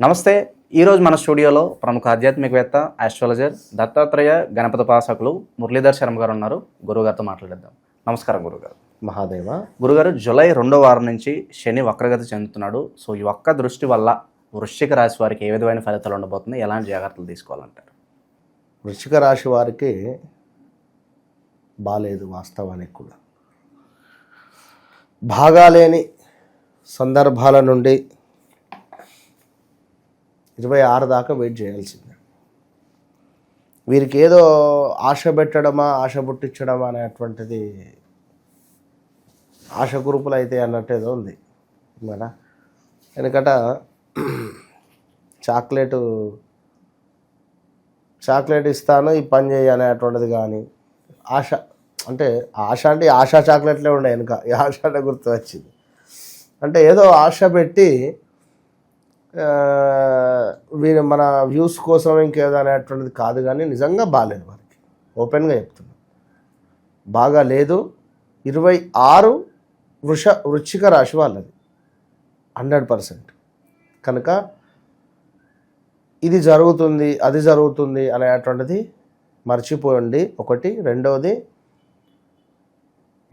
నమస్తే. ఈరోజు మన స్టూడియోలో ప్రముఖ ఆధ్యాత్మికవేత్త ఆస్ట్రాలజర్ దత్తాత్రేయ గణపతి ఉపాసకులు మురళీధర్ శర్మ గారు ఉన్నారు. గురుగారితో మాట్లాడేద్దాం. నమస్కారం గురుగారు మహాదేవ. గురుగారు జూలై రెండో వారం నుంచి శని వక్రగతి చెందుతున్నాడు. సో ఈ ఒక్క దృష్టి వల్ల వృశ్చిక రాశి వారికి ఏ విధమైన ఫలితాలు ఉండబోతుంది ఎలాంటి జాగ్రత్తలు తీసుకోవాలంటారు? వృశ్చిక రాశి వారికి బాలేదు వాస్తవానికి కూడా. బాగాలేని సందర్భాల నుండి ఇరవై ఆరు దాకా వెయిట్ చేయాల్సిందే. వీరికి ఏదో ఆశ పెట్టడమా ఆశ పుట్టించడమా అనేటువంటిది ఆశ కురుపులు అయితే అన్నట్టు ఏదో ఉంది. మన ఎందుకట చాక్లెట్ చాక్లెట్ ఇస్తాను ఈ పని చేయి అనేటువంటిది కానీ ఆశ అంటే ఆశ అంటే ఆశా చాక్లెట్లే ఉండే వెనుక. ఈ ఆశ అంటే గుర్తు వచ్చింది. అంటే ఏదో ఆశ పెట్టి వీరు మన వ్యూస్ కోసం ఇంకేదో అనేటువంటిది కాదు కానీ నిజంగా బాగాలేదు వారికి ఓపెన్గా చెప్తున్నా. బాగా లేదు. ఇరవై ఆరు వృష వృచ్చిక రాశి వాళ్ళది. Hundred percent. కనుక ఇది జరుగుతుంది అది జరుగుతుంది అనేటువంటిది మర్చిపోయండి ఒకటి రెండవది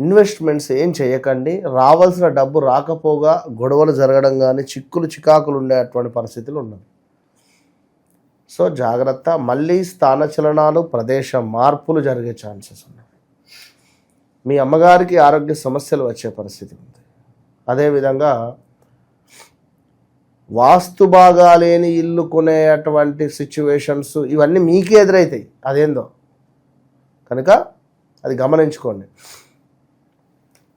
ఇన్వెస్ట్మెంట్స్ ఏం చేయకండి. రావాల్సిన డబ్బు రాకపోగా గొడవలు జరగడం కానీ చిక్కులు చికాకులు ఉండేటువంటి పరిస్థితులు ఉన్నాయి సో జాగ్రత్త. మళ్ళీ స్థానచలనాలు ప్రదేశ మార్పులు జరిగే ఛాన్సెస్ ఉన్నాయి మీ అమ్మగారికి ఆరోగ్య సమస్యలు వచ్చే పరిస్థితి ఉంది. అదేవిధంగా వాస్తు బాగాలేని ఇల్లు కొనేటువంటి సిచ్యువేషన్స్ ఇవన్నీ మీకే ఎదురవుతాయి అదేందో? కనుక అది గమనించుకోండి.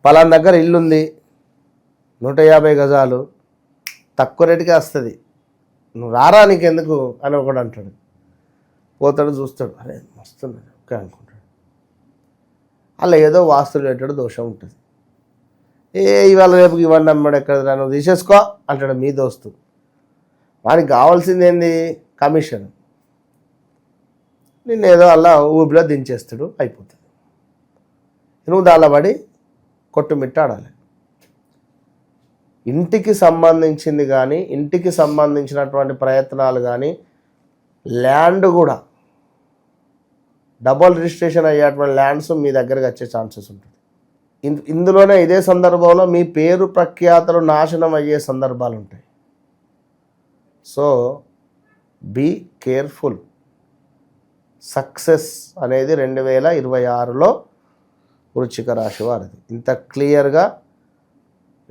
పలానా దగ్గర ఇల్లుంది. నూట యాభై గజాలు. తక్కువ రేటుకే వస్తుంది. నువ్వు రారా నీకెందుకు అని ఒకడు అంటాడు. పోతాడు చూస్తాడు. అరే వస్తున్నాడు ఓకే అనుకుంటాడు. అలా ఏదో వాస్తులు పెట్టాడు దోషం ఉంటుంది. ఏ ఇవాళ రేపు ఇవ్వండి అమ్మాడు ఎక్కడ నువ్వు తీసేసుకో అంటాడు మీ దోస్తు. వానికి కావాల్సింది ఏంది? కమిషన్. నిన్నేదో అలా ఊబిలో దించేస్తాడు అయిపోతుంది. నువ్వు దానిలో పడి కొట్టుమిట్టాడాలి. ఇంటికి సంబంధించింది కానీ ఇంటికి సంబంధించినటువంటి ప్రయత్నాలు కానీ ల్యాండ్ కూడా డబుల్ రిజిస్ట్రేషన్ అయ్యేటువంటి ల్యాండ్స్ మీ దగ్గరకు వచ్చే ఛాన్సెస్ ఉంటుంది. ఇందులోనే ఇదే సందర్భంలో మీ పేరు ప్రఖ్యాతలు నాశనం అయ్యే సందర్భాలు ఉంటాయి. సో బీ కేర్ఫుల్ సక్సెస్ అనేది రెండు వేల ఇరవై ఆరులో వృచ్చిక రాశి వారిది. ఇంత క్లియర్గా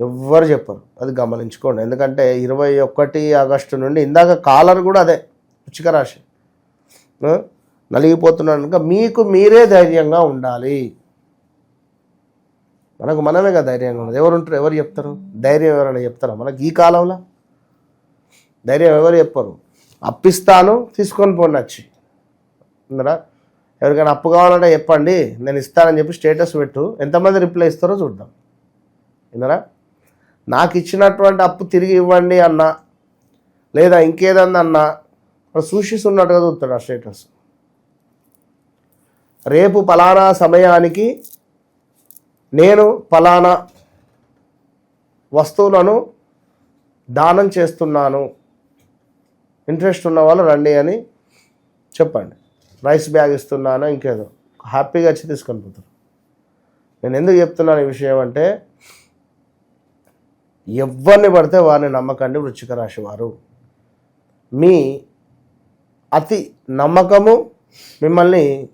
ఎవ్వరు చెప్పరు. అది గమనించుకోండి. ఎందుకంటే ఇరవై ఒకటి ఆగస్టు నుండి ఇందాక కాలర్ కూడా అదే వృచ్చిక రాశి. ఆ? నలిగిపోతున్నాను మీకు మీరే ధైర్యంగా ఉండాలి. మనకు మనమే కదా ధైర్యంగా ఉండదు ఎవరు ఉంటారు ఎవరు చెప్తారు? ధైర్యం ఎవరైనా చెప్తారా? మనకి ఈ కాలంలో ధైర్యం ఎవరు చెప్పరు. అప్పిస్తాను తీసుకొని పోండి వచ్చి ఎవరికైనా అప్పు కావాలంటే చెప్పండి నేను ఇస్తానని చెప్పి స్టేటస్ పెట్టు. ఎంతమంది రిప్లై ఇస్తారో చూద్దాం. విన్నారా? నాకు ఇచ్చినటువంటి అప్పు తిరిగి ఇవ్వండి అన్న లేదా ఇంకేదన్నా అన్నా సూచిస్తున్నట్టుగా చూస్తాడు ఆ స్టేటస్. రేపు పలానా సమయానికి నేను పలానా వస్తువులను దానం చేస్తున్నాను. ఇంట్రెస్ట్ ఉన్న వాళ్ళు రండి అని చెప్పండి. రైస్ బ్యాగ్ ఇస్తున్నాను ఇంకేదో. హ్యాపీగా వచ్చి తీసుకొని పోతారు. నేను ఎందుకు చెప్తున్నాను ఈ విషయం అంటే ఎవరిని పడితే వారిని నమ్మకండి వృచ్చిక రాశి వారు. మీ అతి నమ్మకము మిమ్మల్ని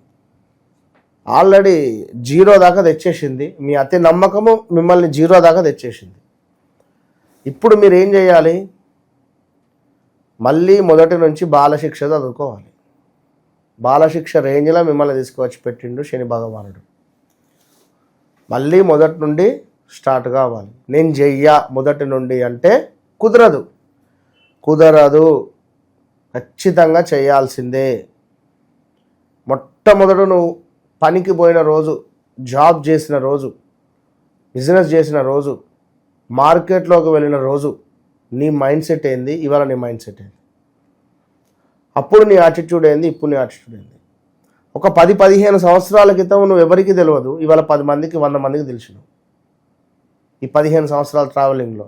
ఆల్రెడీ జీరో దాకా తెచ్చేసింది. మీ అతి నమ్మకము మిమ్మల్ని జీరో దాకా తెచ్చేసింది. ఇప్పుడు మీరు ఏం చేయాలి? మళ్ళీ మొదటి నుంచి బాలశిక్ష చదువుకోవాలి. బాలశిక్ష రేంజ్లో మిమ్మల్ని తీసుకువచ్చి పెట్టిండు శని భగవానుడు. మళ్ళీ మొదటి నుండి స్టార్ట్ కావాలి. నేను చెయ్యా మొదటి నుండి అంటే కుదరదు. కుదరదు. ఖచ్చితంగా చేయాల్సిందే. మొట్టమొదట నువ్వు పనికి పోయిన రోజు జాబ్ చేసిన రోజు బిజినెస్ చేసిన రోజు మార్కెట్లోకి వెళ్ళిన రోజు నీ మైండ్ సెట్ ఏంది? ఇవాళ నీ మైండ్ సెట్ ఏంది? అప్పుడు నీ యాటిట్యూడ్ ఏంది? ఇప్పుడు నీ యాటిట్యూడ్ ఏంది? ఒక పది పదిహేను సంవత్సరాల క్రితం నువ్వు ఎవరికి తెలియదు. ఇవాళ పది మందికి వంద మందికి తెలిసినావు ఈ పదిహేను సంవత్సరాల ట్రావెలింగ్లో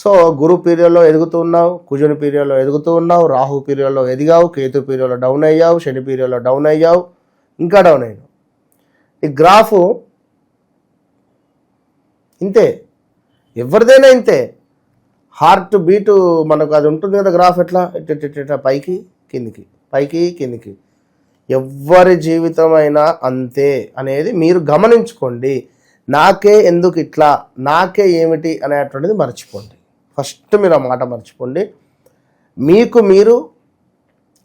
సో గురు పీరియడ్లో ఎదుగుతూ ఉన్నావు కుజుని పీరియడ్లో ఎదుగుతూ ఉన్నావు రాహు పీరియడ్లో ఎదిగావు కేతు పీరియడ్లో డౌన్ అయ్యావు శని పీరియడ్లో డౌన్ అయ్యావు ఇంకా డౌన్ అయ్యావు ఈ గ్రాఫ్ ఇంతే. ఎవరిదైనా ఇంతే. హార్ట్ బీటు మనకు అది ఉంటుంది కదా గ్రాఫ్ ఎట్లా? ఇట్ట పైకి. కిందికి పైకి కిందికి. ఎవ్వరి జీవితమైనా అంతే అనేది మీరు గమనించుకోండి. నాకే ఎందుకు ఇట్లా నాకే ఏమిటి అనేటువంటిది మర్చిపోండి. ఫస్ట్ మీరు ఆ మాట మర్చిపోండి. మీకు మీరు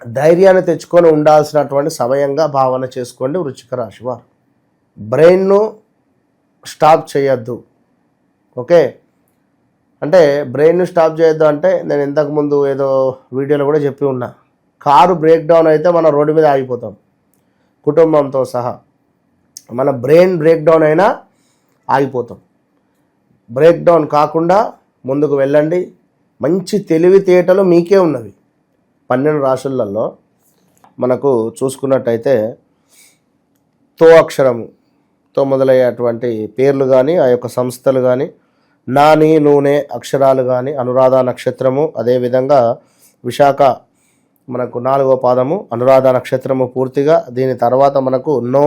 ధైర్యాన్ని తెచ్చుకొని ఉండాల్సినటువంటి సమయంగా భావన చేసుకోండి వృచ్చిక రాశి వారు. బ్రెయిన్ను స్టాప్ చేయొద్దు. ఓకే? అంటే బ్రెయిన్ స్టాప్ చేయొద్దు అంటే నేను ఇంతకుముందు ఏదో వీడియోలో కూడా చెప్పి ఉన్నా. కారు బ్రేక్ డౌన్ అయితే మనం రోడ్డు మీద ఆగిపోతాం. కుటుంబంతో సహా మన బ్రెయిన్ బ్రేక్ డౌన్ అయినా ఆగిపోతాం. బ్రేక్ డౌన్ కాకుండా ముందుకు వెళ్ళండి. మంచి తెలివితేటలు మీకే ఉన్నవి. పన్నెండు రాశులలో మనకు చూసుకున్నట్టయితే తో అక్షరము తో మొదలయ్యేటువంటి పేర్లు కానీ ఆ యొక్క సంస్థలు కానీ నాని నూనె అక్షరాలు కానీ అనురాధ నక్షత్రము అదేవిధంగా విశాఖ మనకు నాలుగో పాదము అనురాధ నక్షత్రము పూర్తిగా. దీని తర్వాత మనకు నో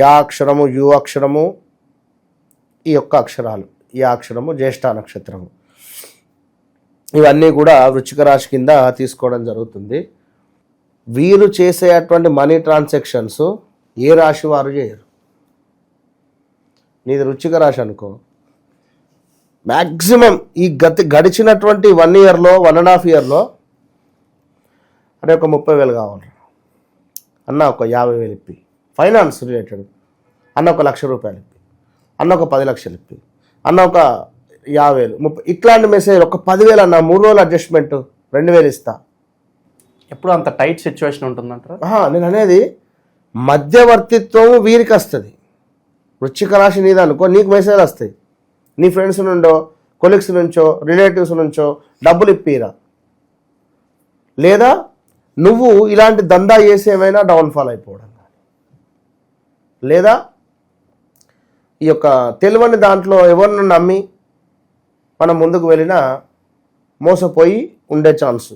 యా అక్షరము యు అక్షరము ఈ యొక్క అక్షరాలు. ఈ అక్షరము జ్యేష్ఠ నక్షత్రము. ఇవన్నీ కూడా వృచ్చిక రాశి కింద తీసుకోవడం జరుగుతుంది. వీరు చేసేటువంటి మనీ ట్రాన్సాక్షన్స్ ఏ రాశి వారు చేయరు. నీది వృచ్చిక రాశి అనుకో. మ్యాక్సిమం ఈ గతి గడిచినటువంటి వన్ ఇయర్లో వన్ అండ్ హాఫ్ ఇయర్లో అంటే ఒక ముప్పై వేలు కావాలి. అన్న ఒక యాభై వేలు ఇప్పి. Finance related. అన్న ఒక లక్ష రూపాయలు ఇప్పి. అన్న ఒక పది లక్షలు ఇప్పి. అన్న ఒక యాభై వేలు. ముప్పై ఇట్లాంటి మెసేజ్ ఒక పదివేలు అన్న మూడు రోజులు అడ్జస్ట్మెంట్ రెండు వేలు ఇస్తా. ఎప్పుడు అంత టైట్ సిచ్యువేషన్ ఉంటుందంటారా? నేను అనేది మధ్యవర్తిత్వం వీరికి వస్తుంది. వృచ్చిక రాశి నీది అనుకో నీకు మెసేజ్ వస్తాయి. నీ ఫ్రెండ్స్ నుండో కొలీగ్స్ నుంచో రిలేటివ్స్ నుంచో డబ్బులు ఇప్పిరా. లేదా నువ్వు ఇలాంటి దందా చేసి ఏమైనా డౌన్ఫాల్ అయిపోవడం లేదా? ఈ యొక్క తెలివని దాంట్లో ఎవరిని నమ్మి మనం ముందుకు వెళ్ళినా మోసపోయి ఉండే ఛాన్స్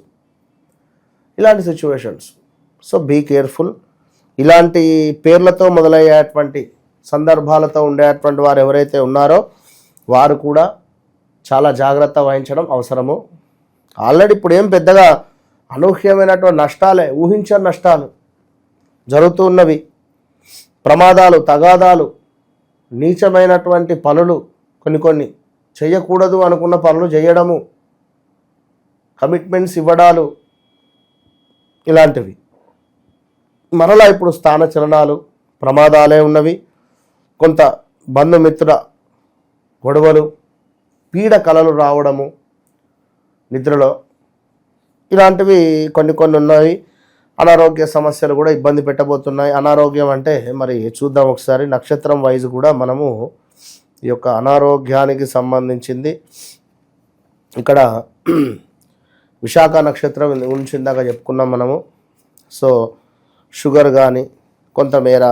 ఇలాంటి సిచ్యువేషన్స్ సో బీ కేర్ఫుల్ ఇలాంటి పేర్లతో మొదలయ్యేటువంటి సందర్భాలతో ఉండేటువంటి వారు ఎవరైతే ఉన్నారో వారు కూడా చాలా జాగ్రత్త వహించడం అవసరము. ఆల్రెడీ ఇప్పుడు ఏం పెద్దగా అనూహ్యమైనటువంటి నష్టాలే ఊహించని నష్టాలు జరుగుతూ ఉన్నవి ప్రమాదాలు తగాదాలు నీచమైనటువంటి పనులు కొన్ని కొన్ని చేయకూడదు అనుకున్న పనులు చేయడము కమిట్మెంట్స్ ఇవ్వడాలు ఇలాంటివి. మరలా ఇప్పుడు స్థాన చలనాలు ప్రమాదాలే ఉన్నవి. కొంత బంధుమిత్రుల గొడవలు పీడ కలలు రావడము నిద్రలో ఇలాంటివి కొన్ని కొన్ని ఉన్నాయి. అనారోగ్య సమస్యలు కూడా ఇబ్బంది పెట్టబోతున్నాయి. అనారోగ్యం అంటే మరి చూద్దాం ఒకసారి. నక్షత్రం వైజ్ కూడా మనము ఈ యొక్క అనారోగ్యానికి సంబంధించింది. ఇక్కడ విశాఖ నక్షత్రం గురించి ఇందాక చెప్పుకున్నాం మనము. సో షుగర్ కానీ కొంతమేర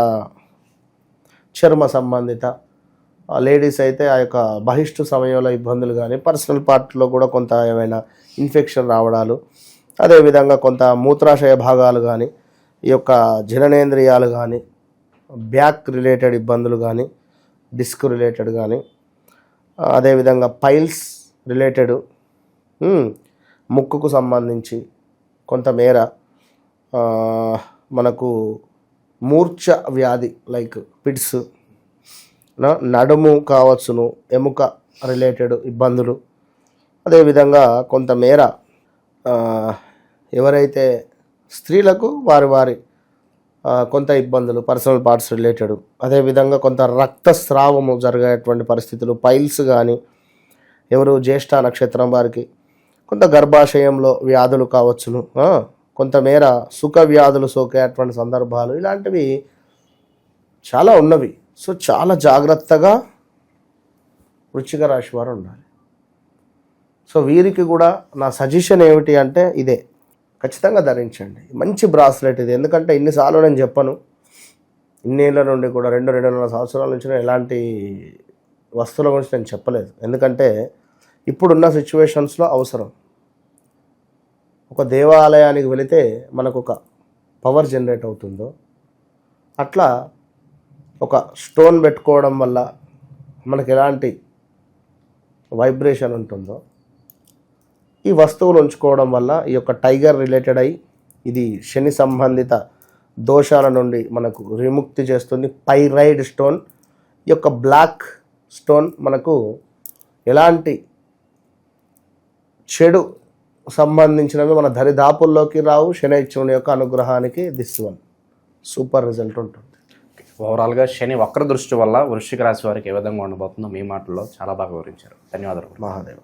చర్మ సంబంధిత లేడీస్ అయితే ఆ యొక్క బహిష్టు సమయంలో ఇబ్బందులు కానీ పర్సనల్ పార్ట్లో కూడా కొంత ఏమైనా ఇన్ఫెక్షన్ రావడాలు అదేవిధంగా కొంత మూత్రాశయ భాగాలు కానీ ఈ యొక్క జననేంద్రియాలు కానీ బ్యాక్ రిలేటెడ్ ఇబ్బందులు కానీ డిస్క్ రిలేటెడ్ కానీ అదేవిధంగా పైల్స్ రిలేటెడ్ ముక్కుకు సంబంధించి కొంతమేర మనకు మూర్ఛ వ్యాధి లైక్ పిడ్స్ నడుము కావచ్చును ఎముక రిలేటెడ్ ఇబ్బందులు అదేవిధంగా కొంతమేర ఎవరైతే స్త్రీలకు వారి వారి కొంత ఇబ్బందులు పర్సనల్ పార్ట్స్ రిలేటెడ్ అదేవిధంగా కొంత రక్తస్రావము జరిగేటువంటి పరిస్థితులు పైల్స్ కానీ ఎవరు జ్యేష్ఠ నక్షత్రం వారికి కొంత గర్భాశయంలో వ్యాధులు కావచ్చును కొంతమేర సుఖ వ్యాధులు సోకేటువంటి సందర్భాలు ఇలాంటివి చాలా ఉన్నవి. సో చాలా జాగ్రత్తగా వృచ్చిక రాశి వారు ఉండాలి. సో వీరికి కూడా నా సజెషన్ ఏమిటి అంటే ఇదే. ఖచ్చితంగా ధరించండి. మంచి బ్రాస్లెట్ ఇది. ఎందుకంటే ఇన్నిసార్లు నేను చెప్పను ఇన్నేళ్ళ నుండి కూడా రెండు రెండున్నర సంవత్సరాల నుంచి నేను ఎలాంటి వస్తువుల గురించి నేను చెప్పలేదు. ఎందుకంటే ఇప్పుడున్న సిచ్యువేషన్స్లో అవసరం. ఒక దేవాలయానికి వెళితే మనకు ఒక పవర్ జనరేట్ అవుతుందో అట్లా ఒక స్టోన్ పెట్టుకోవడం వల్ల మనకు ఎలాంటి వైబ్రేషన్ ఉంటుందో ఈ వస్తువులు ఉంచుకోవడం వల్ల ఈ యొక్క టైగర్ రిలేటెడ్ అయి ఇది శని సంబంధిత దోషాల నుండి మనకు విముక్తి చేస్తుంది. పైరైడ్ స్టోన్ ఈ యొక్క బ్లాక్ స్టోన్ మనకు ఎలాంటి చెడు సంబంధించినవి మన దరిదాపుల్లోకి రావు. శనైశ్వరుని యొక్క అనుగ్రహానికి దిస్ వన్ సూపర్ రిజల్ట్ ఉంటుంది. ఓవరాల్గా శని వక్ర దృష్టి వల్ల వృశ్చిక రాశి వారికి ఏ విధంగా ఉండబోతుందో మీ మాటల్లో చాలా బాగా వివరించారు. ధన్యవాదాలు. మహాదేవ్.